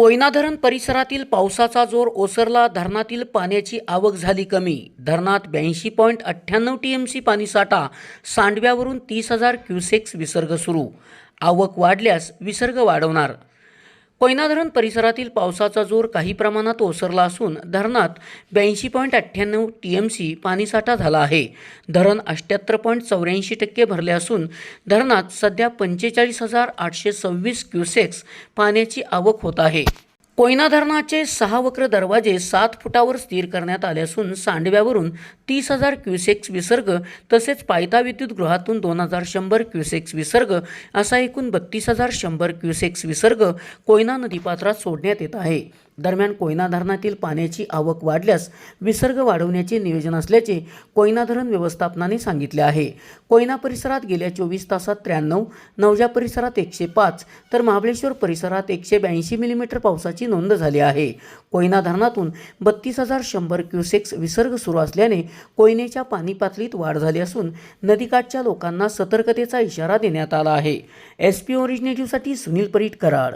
कोयना धरण परिसरातील पावसाचा जोर ओसरला धरणातील पाण्याची आवक झाली कमी. धरणात ब्याऐंशी पॉईंट अठ्ठ्याण्णव टी एम सी पाणीसाठा सांडव्यावरून तीस हजार क्युसेक्स विसर्ग सुरू. आवक वाढल्यास विसर्ग वाढवणार. कोयना धरण परिसरातील पावसाचा जोर काही प्रमाणात ओसरला असून धरणात ब्याऐंशी पॉईंट अठ्ठ्याण्णव टी एम सी पाणीसाठा झाला आहे. धरण अठ्ठ्याहत्तर पॉईंट चौऱ्याऐंशी टक्के भरले असून धरणात सध्या पंचेचाळीस हजार आठशे सव्वीस क्युसेक्स पाण्याची आवक होत आहे. कोयना धरणाचे सहा वक्र दरवाजे सात फुटावर स्थिर करण्यात आले असून सांडव्यावरून तीस हजार क्युसेक्स विसर्ग तसेच पायथा विद्युत गृहातून दोन हजार शंभर क्युसेक्स विसर्ग असा एकूण बत्तीस हजार शंभर क्युसेक्स विसर्ग कोयना नदीपात्रात सोडण्यात येत आहे. दरम्यान कोयना धरणातील पाण्याची आवक वाढल्यास विसर्ग वाढवण्याचे नियोजन असल्याचे कोयना धरण व्यवस्थापनाने सांगितले आहे. कोयना परिसरात गेल्या चोवीस तासात त्र्याण्णव नवजा परिसरात एकशे पाच तर महाबळेश्वर परिसरात एकशे ब्याऐंशी मिलीमीटर पावसाची नोंद झाली आहे. कोयना धरणातून बत्तीस हजार शंभर क्युसेक्स विसर्ग सुरू असल्याने कोयनेच्या पाणी पातळीत वाढ झाली असून नदीकाठच्या लोकांना सतर्कतेचा इशारा देण्यात आला आहे. एस पी ओरिजिनेटिव्हसाठी सुनील परीट कराड.